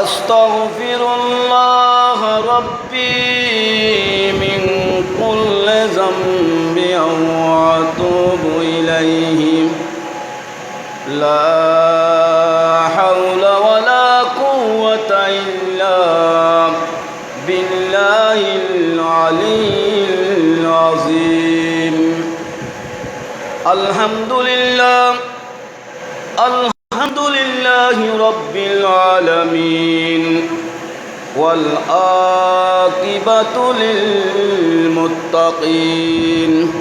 وأستغفر الله ربي من كل ذنب وأتوب إليه لا حول ولا قوة إلا بالله العلي العظيم الحمد لله لله رب العالمين والآقبة للمتقين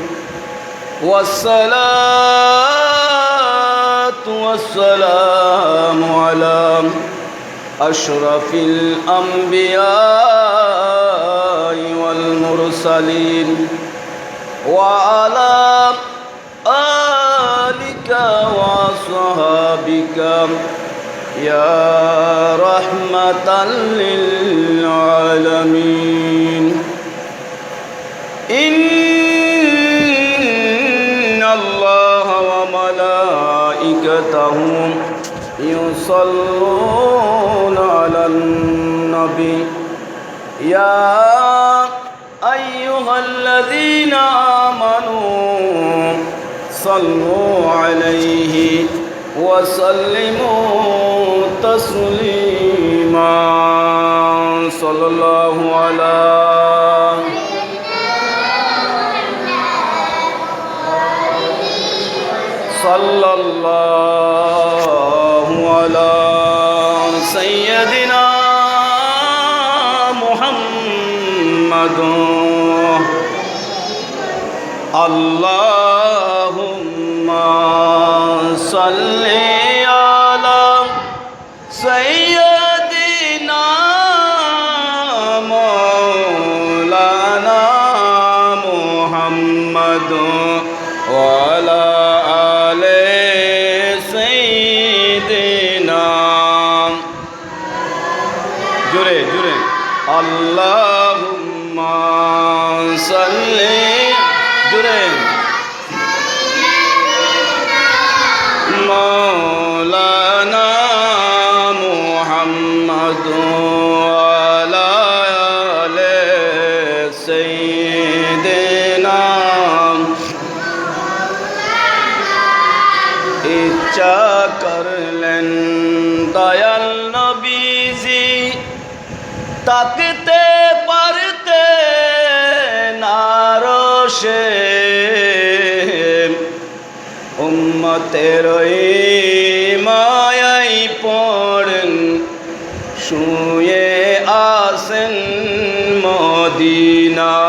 والصلاة والسلام على أشرف الأنبياء والمرسلين وعلى آلك وصحابك. يا رحمة للعالمين. إن الله وملائكته يصلون على النبي. يا أيها الذين آمنوا صلوا عليه وسلموا تسليما. صلى الله على صلى الله على سيدنا محمد. اللهم صل দেনা ইচ্ছা করলেন দয়াল নবীজি তাকতে পারতে নারসে। উম্মতেরই মায়াই পড়েন শুয়ে আসেন মদিনা।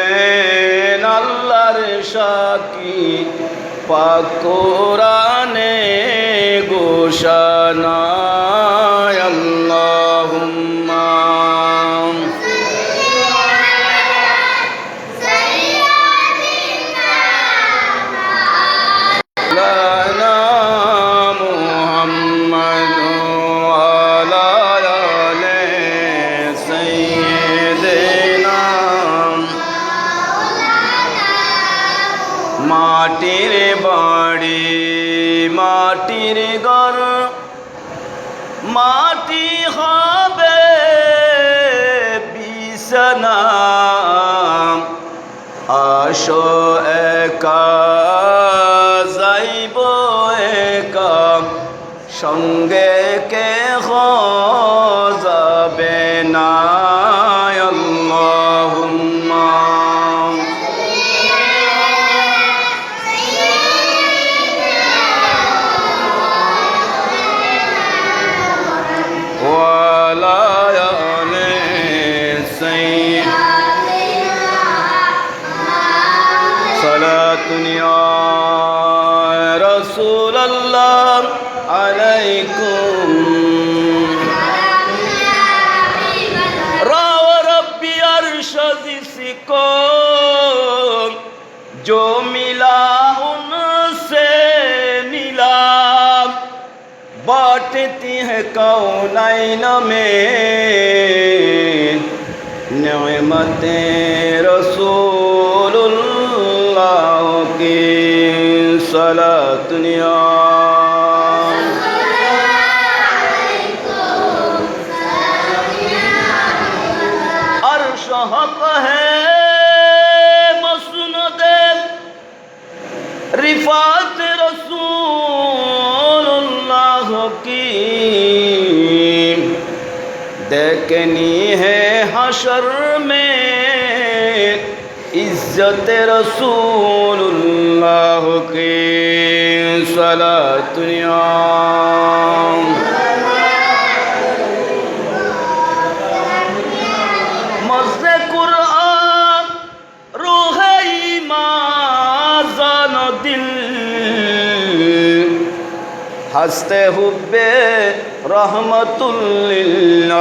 পাকুরানে গোসানায় মাটির বাড়ি মাটির ঘর। মাটি হবে বিছানা। আসো একা যাইব একা। সঙ্গে رسول الله عليكم راو ربي عرش ذسكم جو ملا ان سے ملا بانٹتی ہے کونین میں نعمتیں الدنيا حق ہے مسند رفات رسول اللہ کی۔ دیکھنی ہے حشر میں ইজ্জতে রসুল্লাহকে সালাতুনিয়াম মজদে হাসতে হুব্বে রহমতুল্লিল